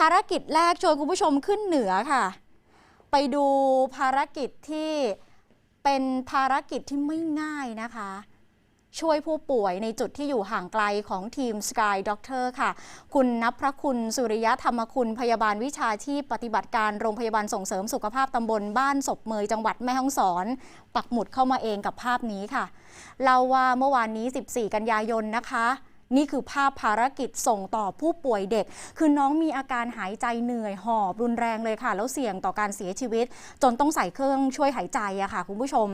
ภารกิจแรกชวนคุณผู้ชมขึ้นเหนือค่ะ ไปดูภารกิจที่เป็นภารกิจที่ไม่ง่ายนะคะ ช่วยผู้ป่วยในจุดที่อยู่ห่างไกลของทีม Sky Doctor ค่ะ คุณนับพระคุณสุริยะธรรมคุณพยาบาลวิชาชีพปฏิบัติการโรงพยาบาลส่งเสริมสุขภาพตำบลบ้านศพเมยจังหวัดแม่ฮ่องสอน ปักหมุดเข้ามาเองกับภาพนี้ค่ะเล่าว่าเมื่อวานนี้ 14 กันยายนนะคะ นี่คือภาพภารกิจส่งต่อผู้ป่วยเด็ก คือน้องมีอาการหายใจเหนื่อยหอบรุนแรงเลยค่ะ แล้วเสี่ยงต่อการเสียชีวิต จนต้องใส่เครื่องช่วยหายใจอะค่ะ คุณผู้ชม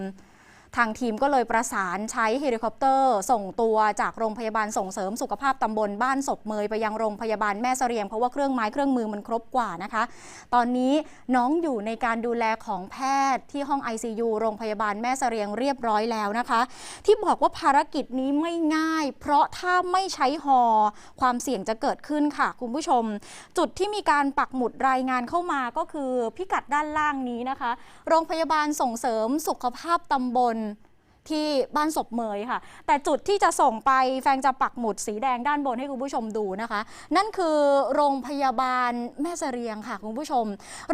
ทางทีมก็เลยประสานใช้เฮลิคอปเตอร์ ส่งตัวจากโรงพยาบาลส่งเสริมสุขภาพตำบลบ้านศพเมยไปยังโรงพยาบาลแม่เสรียงเพราะว่าเครื่องไม้เครื่องมือมันครบกว่านะคะ ตอนนี้น้องอยู่ในการดูแลของแพทย์ที่ห้อง ICU โรงพยาบาลแม่เสรียงเรียบร้อยแล้วนะคะ ที่บอกว่าภารกิจนี้ไม่ง่าย เพราะถ้าไม่ใช้ฮอความเสี่ยงจะเกิดขึ้นค่ะ คุณผู้ชม จุดที่มีการปักหมุดรายงานเข้ามาก็คือพิกัดด้านล่างนี้นะคะ โรงพยาบาลส่งเสริมสุขภาพตำบล ที่บ้านศพเมยค่ะ แต่จุดที่จะส่งไปแฟงจะปักหมุดสีแดงด้านบนให้คุณผู้ชมดูนะคะ นั่นคือโรงพยาบาลแม่เสรียงค่ะคุณผู้ชม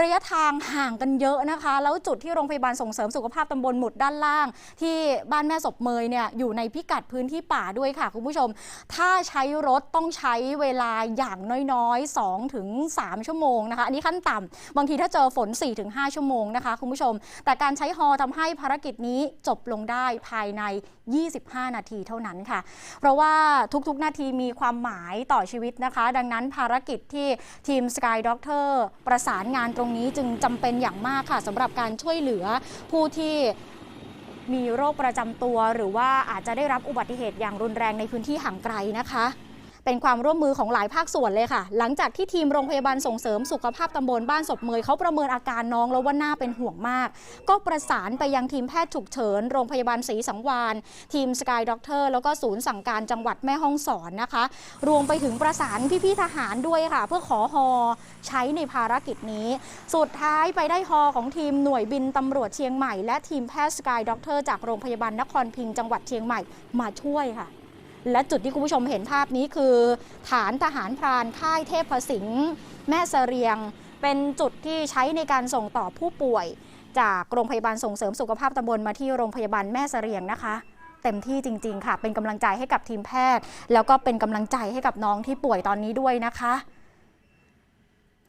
ระยะทางห่างกันเยอะนะคะ แล้วจุดที่โรงพยาบาลส่งเสริมสุขภาพตำบลหมุดด้านล่าง ที่บ้านแม่ศพเมยเนี่ยอยู่ในพิกัดพื้นที่ป่าด้วยค่ะคุณผู้ชม ถ้าใช้รถต้องใช้เวลาอย่างน้อยๆ2ถึง3ชั่วโมงนะคะ อันนี้ขั้นต่ำบางทีถ้าเจอฝน4-5ชั่วโมงนะคะคุณผู้ชม แต่การใช้ฮอทำให้ภารกิจนี้จบลงได้ภายใน 25 นาทีเท่านั้นค่ะ เพราะว่าทุกๆ นาทีมีความหมายต่อชีวิตนะคะ ดังนั้นภารกิจที่ทีม Sky Doctor ประสานงานตรงนี้จึงจำเป็นอย่างมากค่ะสำหรับการช่วยเหลือผู้ที่มีโรคประจำตัว หรือว่าอาจจะได้รับอุบัติเหตุอย่างรุนแรงในพื้นที่ห่างไกลนะคะ เป็นความร่วมมือของหลายภาคส่วนเลยค่ะ หลังจากที่ทีมโรงพยาบาลส่งเสริมสุขภาพตำบลบ้านศพเมยเขาประเมินอาการน้องแล้วว่าน่าเป็นห่วงมาก ก็ประสานไปยังทีมแพทย์ฉุกเฉินโรงพยาบาลศรีสังวานทีมสกายด็อกเตอร์แล้วก็ศูนย์สั่งการจังหวัดแม่ฮ่องสอนนะคะ รวมไปถึงประสานพี่ๆทหารด้วยค่ะ เพื่อขอฮอใช้ในภารกิจนี้ สุดท้ายไปได้ฮอของทีมหน่วยบินตำรวจเชียงใหม่และทีมแพทย์สกายด็อกเตอร์จากโรงพยาบาลนครพิงจังหวัดเชียงใหม่มาช่วยค่ะ และจุดที่คุณผู้ชมเห็นภาพนี้คือ ฐานทหารพรานค่ายเทพสิงห์แม่เสรียง เป็นจุดที่ใช้ในการส่งต่อผู้ป่วย จากโรงพยาบาลส่งเสริมสุขภาพตำบลมาที่โรงพยาบาลแม่เสรียงนะคะเต็มที่จริง ๆ ค่ะ เป็นกำลังใจให้กับทีมแพทย์ แล้วก็เป็นกำลังใจให้กับน้องที่ป่วยตอนนี้ด้วยนะคะ